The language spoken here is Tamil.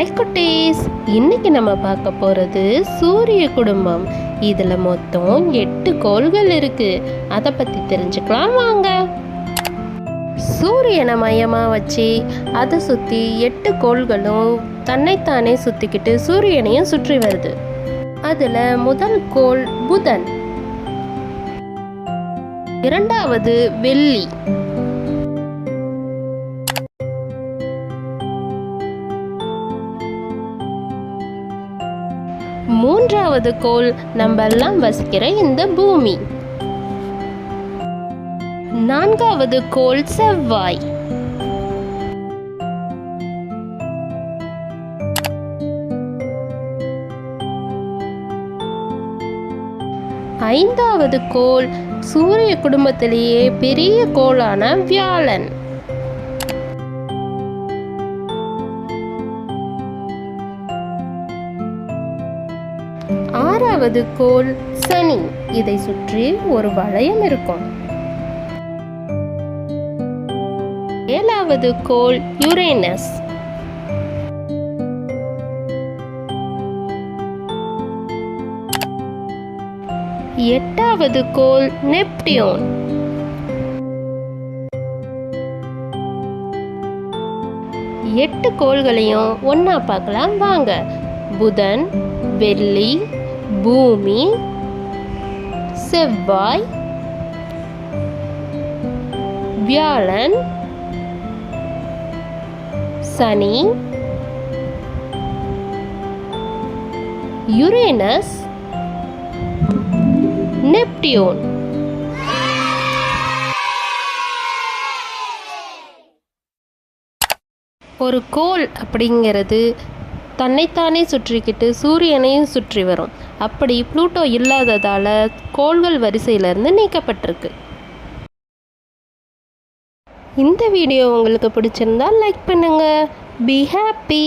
ஹாய் குட்டீஸ் இன்னைக்கு நம்ம பார்க்க போகிறது சூரிய குடும்பம். இதில் மொத்தம் எட்டு கோள்கள் இருக்கு. அதை பற்றி தெரிஞ்சுக்கலாம் வாங்க. சூரியனை மையமாக வச்சு அதை சுற்றி எட்டு கோள்களும் தன்னைத்தானே சுற்றிக்கிட்டு சூரியனையும் சுற்றி வருது. அதில் முதல் கோள் புதன். இரண்டாவது வெள்ளி. மூன்றாவது கோள் நம்ம எல்லாம் வசிக்கிற இந்த பூமி. நான்காவது கோள் செவ்வாய். ஐந்தாவது கோள் சூரிய குடும்பத்திலேயே பெரிய கோளான வியாழன். ஆறாவது கோள் சனி. இதை சுற்றி ஒரு வளையம் இருக்கும். ஏழாவது கோள் யுரேனஸ். எட்டாவது கோள் நெப்டியோன். எட்டு கோள்களையும் ஒன்னா பார்க்கலாம். வாங்க. புதன் வெள்ளி பூமி செவ்வாய் வியாழன் சனி யுரேனஸ் நெப்டியோன். ஒரு கோல் அப்படிங்கிறது தன்னைத்தானே சுற்றிக்கிட்டு சூரியனையும் சுற்றி வரும். அப்படி ப்ளூட்டோ இல்லாததால் கோள்கள் வரிசையிலிருந்து நீக்கப்பட்டிருக்கு. இந்த வீடியோ உங்களுக்கு பிடிச்சிருந்தா லைக் பண்ணுங்க. Be happy